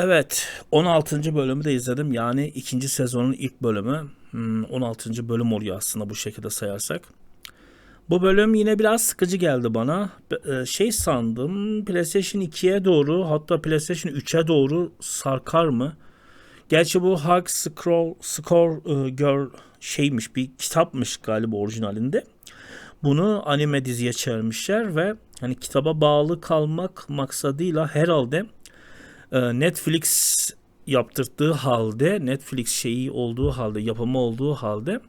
Evet, 16. bölümü de izledim. Yani ikinci sezonun ilk bölümü. Hmm, 16. bölüm oluyor aslında bu şekilde sayarsak. Bu bölüm yine biraz sıkıcı geldi bana. E, Şey sandım, PlayStation 2'ye doğru hatta PlayStation 3'e doğru sarkar mı? Gerçi bu Hug Scroll Score e, Girl şeymiş bir kitapmış galiba orijinalinde. Bunu anime diziye çevirmişler ve hani kitaba bağlı kalmak maksadıyla herhalde Netflix yaptırdığı halde Netflix şeyi olduğu halde yapımı olduğu halde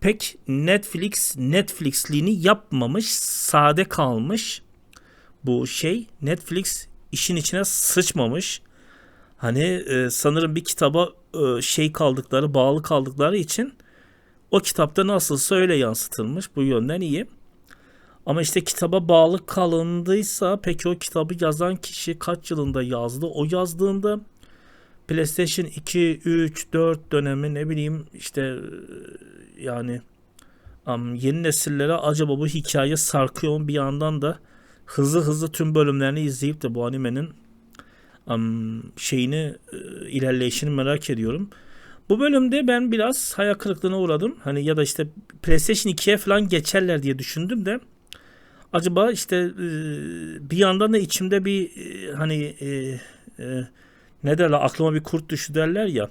pek Netflix Netflix'liğini yapmamış sade kalmış bu şey. Netflix işin içine sıçmamış. Hani e, sanırım bir kitaba e, şey kaldıkları bağlı kaldıkları için o kitapta nasılsa öyle yansıtılmış. Bu yönden iyi. Ama işte kitaba bağlı kalındıysa peki o kitabı yazan kişi kaç yılında yazdı? O yazdığında PlayStation 2, 3, 4 dönemi ne bileyim işte e, yani yeni nesillere acaba bu hikaye sarkıyor mu bir yandan da hızlı hızlı tüm bölümlerini izleyip de bu animenin şeyini e, ilerleyişini merak ediyorum. Bu bölümde ben biraz hayal kırıklığına uğradım. Hani ya da işte PlayStation 2'ye falan geçerler diye düşündüm de acaba işte e, bir yandan da içimde bir e, hani e, e, ne derler aklıma bir kurt düştü derler ya.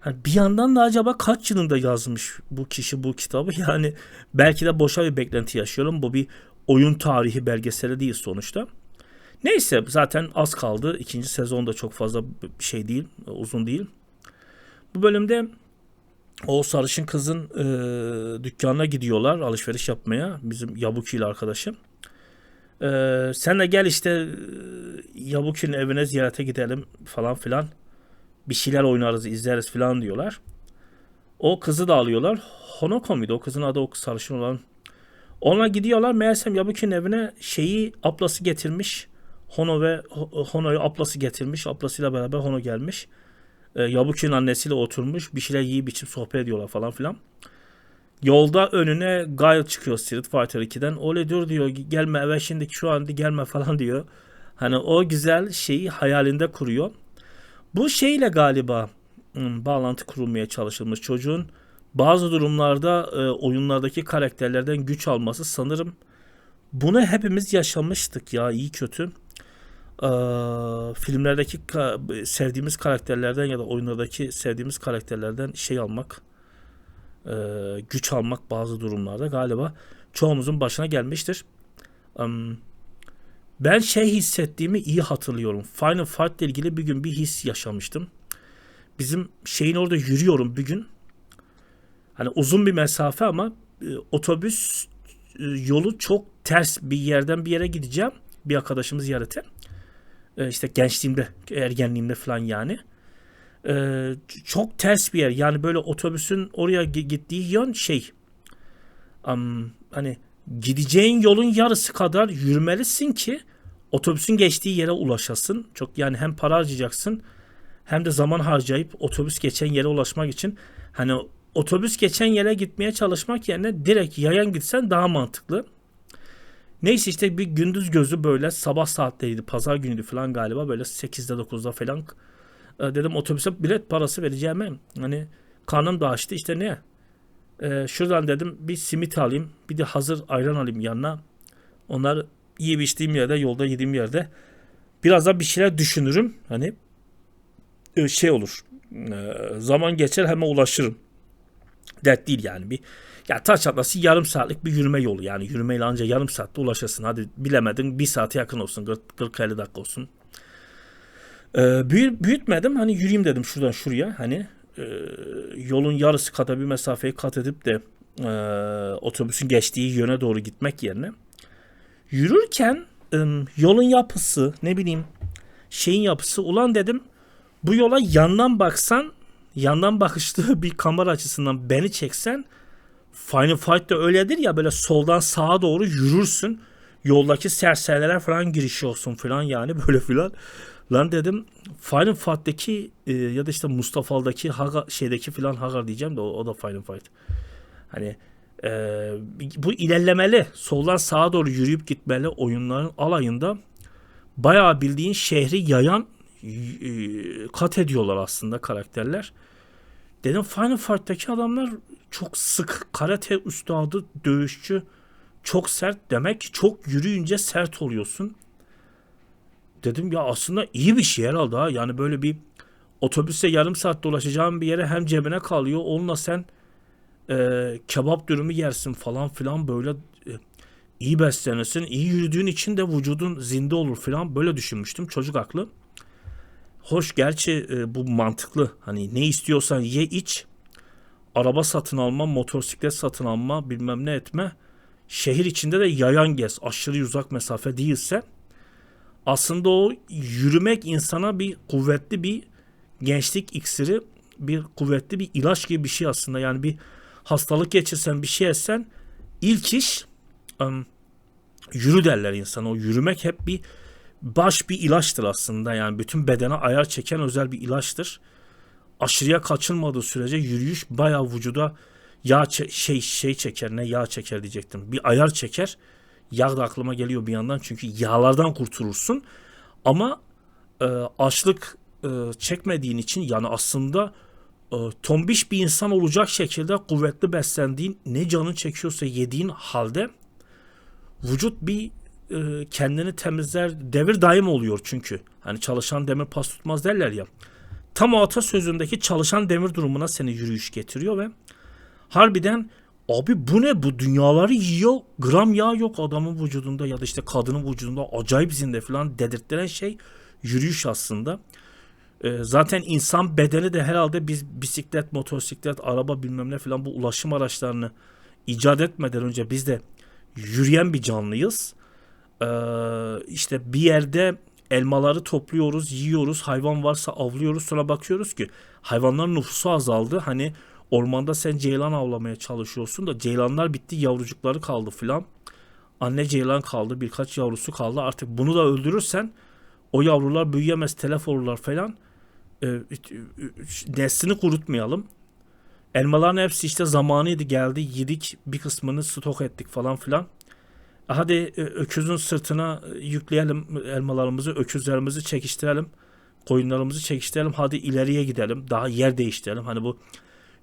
Hani bir yandan da acaba kaç yılında yazmış bu kişi bu kitabı? Yani belki de boşa bir beklenti yaşıyorum. Bu bir oyun tarihi belgeseli değil sonuçta. Neyse zaten az kaldı. İkinci sezon da çok fazla şey değil, uzun değil. Bu bölümde o sarışın kızın e, dükkanına gidiyorlar alışveriş yapmaya. Bizim Yabuki ile arkadaşım. E, sen de gel işte e, Yabuki'nin evine ziyarete gidelim falan filan. Bir şeyler oynarız izleriz filan diyorlar. O kızı da alıyorlar. Honoko muydu? O kızın adı o sarışın olan. Ona gidiyorlar. Meğersem Yabuki'nin evine şeyi ablası getirmiş. Hono ve Ho- Hono'yu ablası getirmiş. Ablasıyla beraber Hono gelmiş. E, Yabuki'nin annesiyle oturmuş. Bir şeyler yiyip içip sohbet ediyorlar falan filan. Yolda önüne Guile çıkıyor Street Fighter 2'den. Öyle dur diyor gelme eve şimdi şu anda gelme falan diyor. Hani o güzel şeyi hayalinde kuruyor. Bu şeyle galiba hmm, bağlantı kurulmaya çalışılmış. Çocuğun bazı durumlarda e, oyunlardaki karakterlerden güç alması sanırım bunu hepimiz yaşamıştık ya iyi kötü. Ee, filmlerdeki ka- sevdiğimiz karakterlerden ya da oyunlardaki sevdiğimiz karakterlerden şey almak, e, güç almak bazı durumlarda galiba çoğumuzun başına gelmiştir. Em, ben şey hissettiğimi iyi hatırlıyorum. Final Fight ile ilgili bir gün bir his yaşamıştım. Bizim şeyin orada yürüyorum bir gün. Hani uzun bir mesafe ama e, otobüs e, yolu çok ters bir yerden bir yere gideceğim. Bir arkadaşımı ziyarete. E, işte gençliğimde, ergenliğimde falan yani. E, çok ters bir yer. Yani böyle otobüsün oraya gi- gittiği yön şey. am, hani gideceğin yolun yarısı kadar yürümelisin ki otobüsün geçtiği yere ulaşasın. Çok yani hem para harcayacaksın hem de zaman harcayıp otobüs geçen yere ulaşmak için hani otobüs geçen yere gitmeye çalışmak yerine direkt yayan gitsen daha mantıklı. Neyse işte bir gündüz gözü böyle sabah saatleriydi. Pazar günüydü falan galiba böyle 8'de 9'da falan. E, dedim otobüse bilet parası vereceğime hani karnım da açtı işte ne? E, şuradan dedim bir simit alayım bir de hazır ayran alayım yanına. Onlar yiyip içtiğim yerde yolda yediğim yerde biraz da bir şeyler düşünürüm. Hani e, şey olur. E, zaman geçer hemen ulaşırım. Dert değil yani bir ya taş atlası yarım saatlik bir yürüme yolu yani. Yürümeyle ancak yarım saatte ulaşırsın. Hadi bilemedin bir saate yakın olsun. 40-50 dakika olsun. Ee, büyü- büyütmedim. Hani yürüyeyim dedim şuradan şuraya. Hani e, yolun yarısı kadar bir mesafeyi kat edip de e, otobüsün geçtiği yöne doğru gitmek yerine. Yürürken e, yolun yapısı ne bileyim şeyin yapısı ulan dedim bu yola yandan baksan yandan bakışlı bir kamera açısından beni çeksen Final Fight'ta öyledir ya böyle soldan sağa doğru yürürsün. Yoldaki serserilere falan girişi olsun falan yani böyle filan. Lan dedim Final Fight'taki e, ya da işte Mustafa'daki Haga, şeydeki filan Hagar diyeceğim de o, o da Final Fight. Hani e, bu ilerlemeli soldan sağa doğru yürüyüp gitmeli oyunların alayında bayağı bildiğin şehri yayan e, kat ediyorlar aslında karakterler. Dedim Final Fight'taki adamlar çok sık karate üstadı, dövüşçü, çok sert. Demek ki çok yürüyünce sert oluyorsun. Dedim ya aslında iyi bir şey herhalde ha. Yani böyle bir otobüse yarım saat dolaşacağın bir yere hem cebine kalıyor. Onunla sen e, kebap dürümü yersin falan filan böyle e, iyi beslenirsin. İyi yürüdüğün için de vücudun zinde olur filan böyle düşünmüştüm. Çocuk aklı. Hoş gerçi e, bu mantıklı. Hani ne istiyorsan ye iç. Araba satın alma, motosiklet satın alma, bilmem ne etme. Şehir içinde de yayan gez. Aşırı uzak mesafe değilse aslında o yürümek insana bir kuvvetli bir gençlik iksiri, bir kuvvetli bir ilaç gibi bir şey aslında. Yani bir hastalık geçirsen, bir şey etsen ilk iş ım, yürü derler insana. O yürümek hep bir baş bir ilaçtır aslında. Yani bütün bedene ayar çeken özel bir ilaçtır. Aşırıya kaçınmadığı sürece yürüyüş bayağı vücuda yağ şey şey çeker ne yağ çeker diyecektim. Bir ayar çeker. Yağ da aklıma geliyor bir yandan çünkü yağlardan kurtulursun. Ama e, açlık e, çekmediğin için yani aslında e, tombiş bir insan olacak şekilde kuvvetli beslendiğin ne canın çekiyorsa yediğin halde vücut bir e, kendini temizler devir daim oluyor çünkü. Hani çalışan demir pas tutmaz derler ya. Tam o atasözündeki çalışan demir durumuna seni yürüyüş getiriyor ve harbiden abi bu ne bu dünyaları yiyor gram yağ yok adamın vücudunda ya da işte kadının vücudunda acayip zinde falan dedirttiren şey yürüyüş aslında. E, zaten insan bedeni de herhalde biz bisiklet, motosiklet, araba bilmem ne falan bu ulaşım araçlarını icat etmeden önce biz de yürüyen bir canlıyız. Ee, işte bir yerde elmaları topluyoruz, yiyoruz, hayvan varsa avlıyoruz. Sonra bakıyoruz ki hayvanların nüfusu azaldı. Hani ormanda sen ceylan avlamaya çalışıyorsun da ceylanlar bitti, yavrucukları kaldı filan. Anne ceylan kaldı, birkaç yavrusu kaldı. Artık bunu da öldürürsen o yavrular büyüyemez, telef olurlar falan. Ee, neslini kurutmayalım. Elmaların hepsi işte zamanıydı geldi yedik bir kısmını stok ettik falan filan. Hadi e, öküzün sırtına yükleyelim elmalarımızı, öküzlerimizi çekiştirelim. Koyunlarımızı çekiştirelim. Hadi ileriye gidelim. Daha yer değiştirelim. Hani bu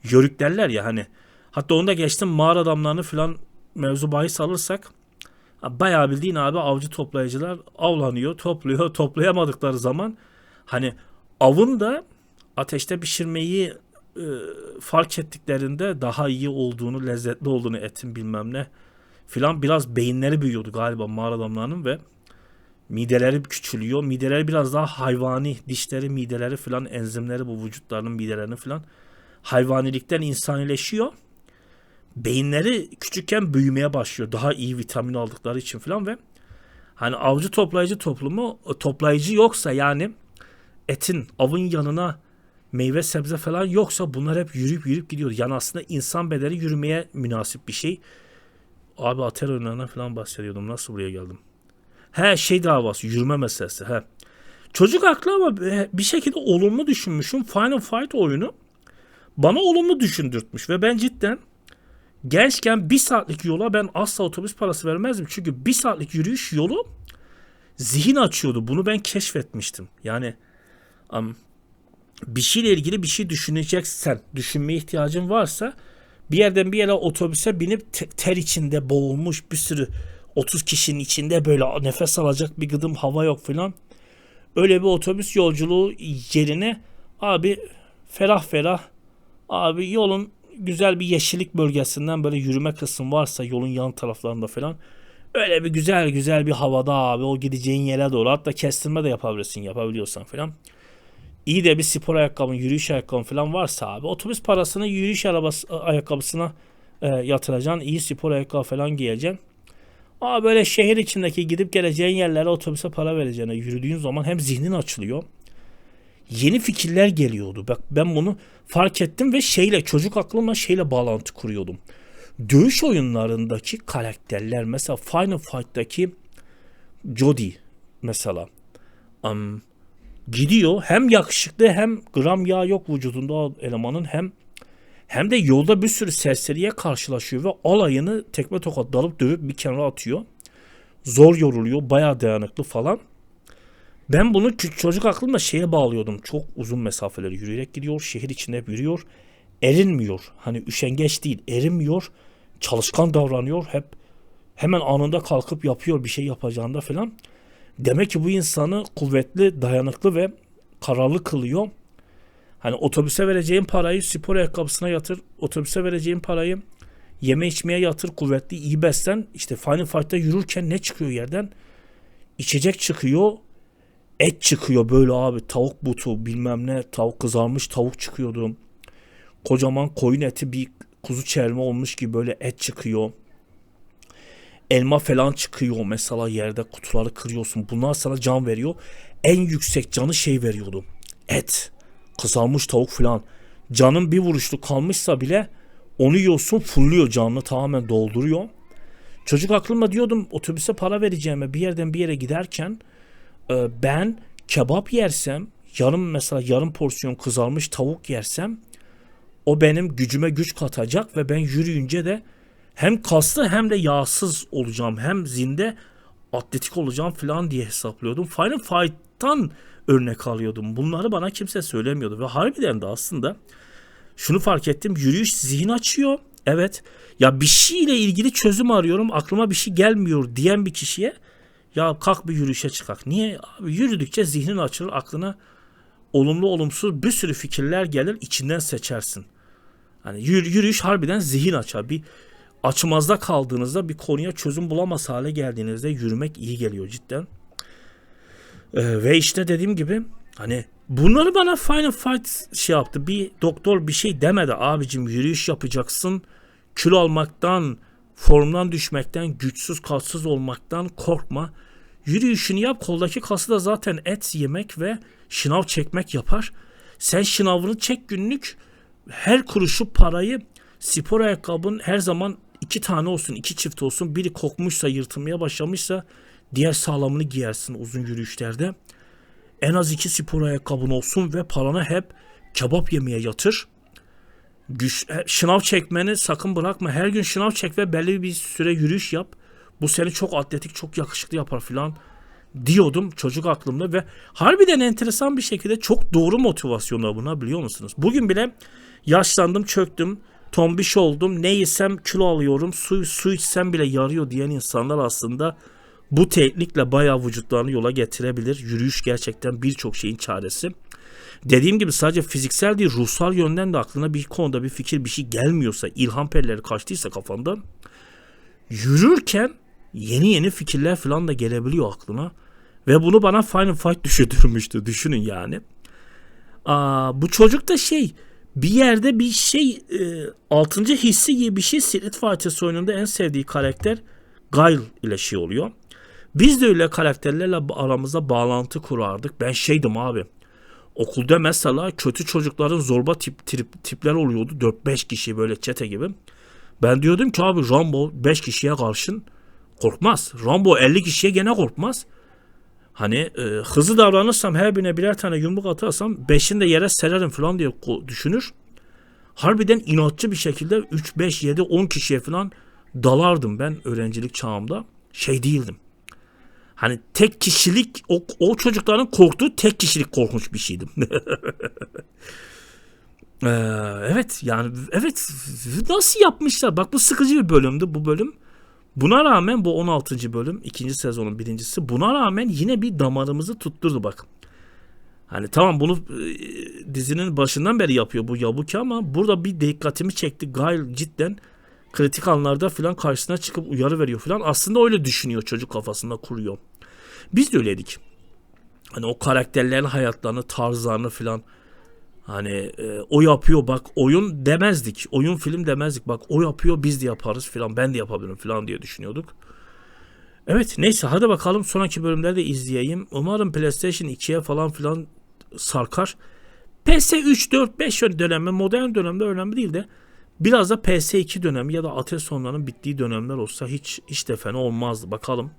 yörük derler ya hani. Hatta onu da geçtim mağara adamlarını filan mevzu bahis alırsak bayağı bildiğin abi avcı toplayıcılar avlanıyor, topluyor. Toplayamadıkları zaman hani avın da ateşte pişirmeyi e, fark ettiklerinde daha iyi olduğunu, lezzetli olduğunu etin bilmem ne filan biraz beyinleri büyüyordu galiba mağara adamlarının ve mideleri küçülüyor. Mideleri biraz daha hayvani, dişleri, mideleri filan, enzimleri bu vücutlarının midelerini filan hayvanilikten insanileşiyor. Beyinleri küçükken büyümeye başlıyor. Daha iyi vitamin aldıkları için filan ve hani avcı toplayıcı toplumu toplayıcı yoksa yani etin avın yanına meyve sebze falan yoksa bunlar hep yürüyüp yürüyüp gidiyor. Yani aslında insan bedeni yürümeye münasip bir şey. Abi atel oyunlarına falan bahsediyordum. Nasıl buraya geldim? He şey davası yürüme meselesi. He. Çocuk aklı ama bir şekilde olumlu düşünmüşüm. Final Fight oyunu bana olumlu düşündürtmüş ve ben cidden gençken bir saatlik yola ben asla otobüs parası vermezdim. Çünkü bir saatlik yürüyüş yolu zihin açıyordu. Bunu ben keşfetmiştim. Yani bir şeyle ilgili bir şey düşüneceksen, düşünmeye ihtiyacın varsa bir yerden bir yere otobüse binip ter içinde boğulmuş bir sürü 30 kişinin içinde böyle nefes alacak bir gıdım hava yok filan. Öyle bir otobüs yolculuğu yerine abi ferah ferah abi yolun güzel bir yeşillik bölgesinden böyle yürüme kısım varsa yolun yan taraflarında falan öyle bir güzel güzel bir havada abi o gideceğin yere doğru hatta kestirme de yapabilirsin yapabiliyorsan falan iyi de bir spor ayakkabın, yürüyüş ayakkabın falan varsa abi otobüs parasını yürüyüş arabası ayakkabısına e, yatıracaksın. iyi spor ayakkabı falan giyeceksin. Ama böyle şehir içindeki gidip geleceğin yerlere otobüse para vereceğine yürüdüğün zaman hem zihnin açılıyor. Yeni fikirler geliyordu. Bak ben bunu fark ettim ve şeyle çocuk aklımla şeyle bağlantı kuruyordum. Dövüş oyunlarındaki karakterler mesela Final Fight'taki Jody mesela um, gidiyor hem yakışıklı hem gram yağ yok vücudunda elemanın hem hem de yolda bir sürü serseriye karşılaşıyor ve alayını tekme tokat dalıp dövüp bir kenara atıyor. Zor yoruluyor, bayağı dayanıklı falan. Ben bunu ç- çocuk aklımda şeye bağlıyordum. Çok uzun mesafeleri yürüyerek gidiyor. Şehir içinde yürüyor. Erinmiyor. Hani üşengeç değil. Erinmiyor. Çalışkan davranıyor. Hep hemen anında kalkıp yapıyor bir şey yapacağında falan. Demek ki bu insanı kuvvetli, dayanıklı ve kararlı kılıyor. Hani otobüse vereceğin parayı spor ayakkabısına yatır. Otobüse vereceğin parayı yeme içmeye yatır. Kuvvetli, iyi beslen. İşte Final Fight'ta yürürken ne çıkıyor yerden? İçecek çıkıyor. Et çıkıyor böyle abi. Tavuk butu bilmem ne. Tavuk kızarmış tavuk çıkıyordu. Kocaman koyun eti bir kuzu çelme olmuş gibi böyle et çıkıyor. Elma falan çıkıyor mesela yerde kutuları kırıyorsun. Bunlar sana can veriyor. En yüksek canı şey veriyordu. Et. Kızarmış tavuk falan. Canın bir vuruşlu kalmışsa bile onu yiyorsun fulluyor canını tamamen dolduruyor. Çocuk aklımda diyordum otobüse para vereceğime bir yerden bir yere giderken e, ben kebap yersem yarım mesela yarım porsiyon kızarmış tavuk yersem o benim gücüme güç katacak ve ben yürüyünce de hem kaslı hem de yağsız olacağım. Hem zinde atletik olacağım falan diye hesaplıyordum. Final Fight'tan örnek alıyordum. Bunları bana kimse söylemiyordu ve harbiden de aslında şunu fark ettim. Yürüyüş zihin açıyor. Evet. Ya bir şeyle ilgili çözüm arıyorum. Aklıma bir şey gelmiyor diyen bir kişiye ya kalk bir yürüyüşe çıkak. Niye? Abi yürüdükçe zihnin açılır. Aklına olumlu olumsuz bir sürü fikirler gelir. içinden seçersin. Hani yürü- yürüyüş harbiden zihin açar. Bir açmazda kaldığınızda bir konuya çözüm bulamaz hale geldiğinizde yürümek iyi geliyor cidden. Ee, ve işte dediğim gibi hani bunları bana Final Fight şey yaptı. Bir doktor bir şey demedi. Abicim yürüyüş yapacaksın. Kilo almaktan, formdan düşmekten, güçsüz kassız olmaktan korkma. Yürüyüşünü yap. Koldaki kası da zaten et yemek ve şınav çekmek yapar. Sen şınavını çek günlük. Her kuruşu parayı spor ayakkabın her zaman iki tane olsun, iki çift olsun. Biri kokmuşsa, yırtılmaya başlamışsa diğer sağlamını giyersin uzun yürüyüşlerde. En az iki spor ayakkabın olsun ve paranı hep kebap yemeye yatır. Güç, e, şınav çekmeni sakın bırakma. Her gün şınav çek ve belli bir süre yürüyüş yap. Bu seni çok atletik, çok yakışıklı yapar filan diyordum çocuk aklımda ve harbiden enteresan bir şekilde çok doğru motivasyonlar buna biliyor musunuz? Bugün bile yaşlandım, çöktüm, tombiş oldum, ne yesem kilo alıyorum, su, su içsem bile yarıyor diyen insanlar aslında bu teknikle bayağı vücutlarını yola getirebilir. Yürüyüş gerçekten birçok şeyin çaresi. Dediğim gibi sadece fiziksel değil ruhsal yönden de aklına bir konuda bir fikir bir şey gelmiyorsa ilham perileri kaçtıysa kafanda yürürken yeni yeni fikirler falan da gelebiliyor aklına. Ve bunu bana Final Fight düşündürmüştü. Düşünün yani. Aa, bu çocuk da şey bir yerde bir şey e, altıncı hissi gibi bir şey Street Fighter oyununda en sevdiği karakter Guile ile şey oluyor. Biz de öyle karakterlerle aramızda bağlantı kurardık. Ben şeydim abi. Okulda mesela kötü çocukların zorba tip, tip tipler oluyordu. 4-5 kişi böyle çete gibi. Ben diyordum ki abi Rambo 5 kişiye karşın korkmaz. Rambo 50 kişiye gene korkmaz. Hani e, hızlı davranırsam her birine birer tane yumruk atarsam beşini de yere sererim falan diye düşünür. Harbiden inatçı bir şekilde 3, 5, 7, 10 kişiye falan dalardım ben öğrencilik çağımda. Şey değildim. Hani tek kişilik o, o çocukların korktuğu tek kişilik korkunç bir şeydim. Ee, evet yani evet nasıl yapmışlar? Bak bu sıkıcı bir bölümdü bu bölüm. Buna rağmen bu 16. bölüm ikinci sezonun birincisi buna rağmen yine bir damarımızı tutturdu bak. Hani tamam bunu e, dizinin başından beri yapıyor bu Yabuki ama burada bir dikkatimi çekti. Gail cidden kritik anlarda filan karşısına çıkıp uyarı veriyor filan. Aslında öyle düşünüyor çocuk kafasında kuruyor. Biz de öyleydik. Hani o karakterlerin hayatlarını, tarzlarını filan Hani e, o yapıyor bak oyun demezdik. Oyun film demezdik. Bak o yapıyor biz de yaparız filan. Ben de yapabilirim filan diye düşünüyorduk. Evet neyse hadi bakalım sonraki bölümlerde izleyeyim. Umarım PlayStation 2'ye falan filan sarkar. PS 3, 4, 5 dönemi modern dönemde önemli değil de biraz da PS2 dönemi ya da Ateş sonlarının bittiği dönemler olsa hiç hiç de fena olmazdı. Bakalım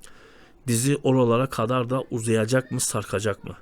dizi oralara kadar da uzayacak mı sarkacak mı?